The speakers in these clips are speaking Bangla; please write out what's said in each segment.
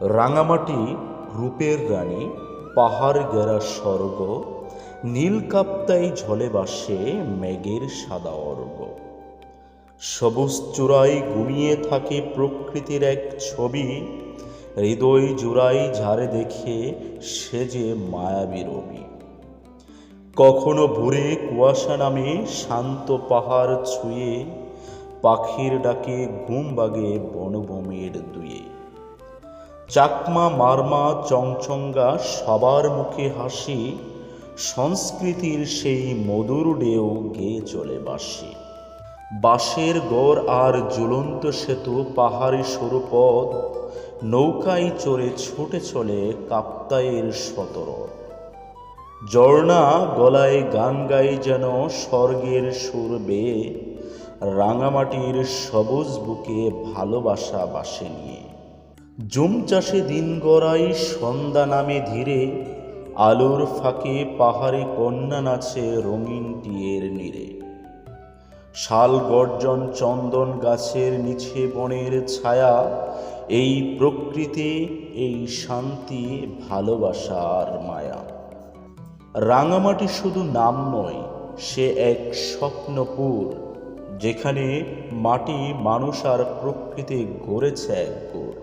রাঙামাটি রূপের রানী, পাহাড় গেরা স্বর্গ, নীল কাপ্তাই ঝলে বাসে মেঘের সাদা অর্গ সবুজ চূড়ায় ঘুমিয়ে থাকে প্রকৃতির এক ছবি, হৃদয় জোড়াই ঝাড়ে দেখে সে যে মায়াবী রবি। কখনো ভোরে কুয়াশা নামে শান্ত পাহাড় ছুঁয়ে, পাখির ডাকে ঘুম বাগে বনভূমির দুয়ে। চাকমা, মারমা, চংচঙ্গা সবার মুখে হাসি, সংস্কৃতির সেই মধুর ঢেউ গেয়ে চলে বাসি বাঁশের গড় আর ঝুলন্ত সেতু, পাহাড়ি সরুপথ, নৌকায় চড়ে ছুটে চলে কাপ্তাইয়ের সতরথ। ঝর্ণা গলায় গান গাই যেন স্বর্গের সুর বেয়ে, রাঙামাটির সবুজ বুকে ভালোবাসা বাসে নিয়ে। জুম চাষে দিন গড়াই সন্ধ্যা নামে ধীরে, আলোর ফাঁকে পাহাড়ে কন্যা নাচে রঙিন টিয়ের নীরে। শাল গর্জন চন্দন গাছের নিচে বনের ছায়া, এই প্রকৃতি, এই শান্তি, ভালোবাসার মায়া। রাঙামাটি শুধু নাম নয়, সে এক স্বপ্নপুর, যেখানে মাটি মানুষ আর প্রকৃতি গড়েছে এক গুর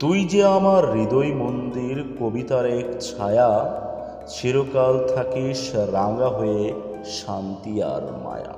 তুই যে আমার হৃদয় মন্দির কবিতার এক ছায়া, চিরকাল থাকিস রাঙা হয়ে শান্তি আর মায়া।